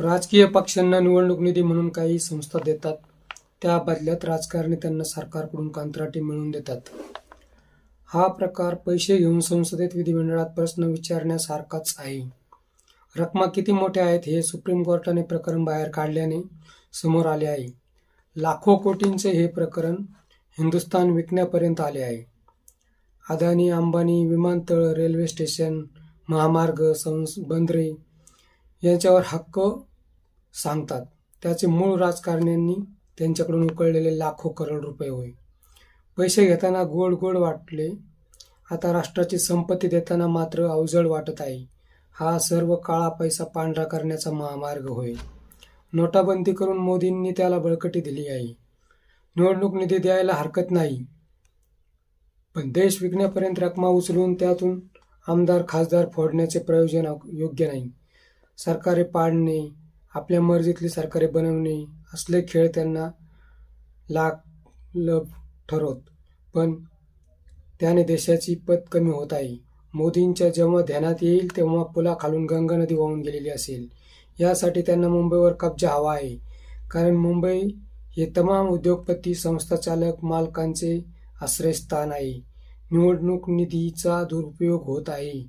राजकीय पक्षांना निवडणूक निधी म्हणून काही संस्था देतात. त्या बदल्यात राजकारणी त्यांना सरकारकडून कंत्राटी मिळवून देतात. हा प्रकार पैसे घेऊन संसदेत विधिमंडळात प्रश्न विचारण्यासारखाच आहे. रकमा किती मोठ्या आहेत हे सुप्रीम कोर्टाने प्रकरण बाहेर काढल्याने समोर आले आहे. लाखो कोटींचे हे प्रकरण हिंदुस्थान विकण्यापर्यंत आले आहे. अदानी अंबानी विमानतळ रेल्वे स्टेशन महामार्ग संस बंदरे यांच्यावर हक्क सांगतात. त्याचे मूळ राजकारण्यांनी त्यांच्याकडून उकळलेले लाखो करोड रुपये होय. पैसे घेताना गोड गोड वाटले. आता राष्ट्राची संपत्ती देताना मात्र अवजड वाटत आहे. हा सर्व काळा पैसा पांढरा करण्याचा महामार्ग होय. नोटाबंदी करून मोदींनी त्याला बळकटी दिली आहे. निवडणूक निधी द्यायला हरकत नाही. पण देश विकण्यापर्यंत रकमा उचलून त्यातून आमदार खासदार फोडण्याचे प्रयोजन योग्य नाही. सरकारे पाडणे आपल्या मर्जीतली सरकारे बनवणे असले खेळ त्यांना लाख लभ ठरवत. पण त्याने देशाची पत कमी होत आहे. मोदींच्या जेव्हा ध्यानात येईल तेव्हा पुलाखालून गंगा नदी वाहून गेलेली असेल. यासाठी त्यांना मुंबईवर कब्जा हवा आहे. कारण मुंबई हे तमाम उद्योगपती संस्थाचालक मालकांचे आश्रयस्थान आहे. निवडणूक निधीचा दुरुपयोग होत आहे.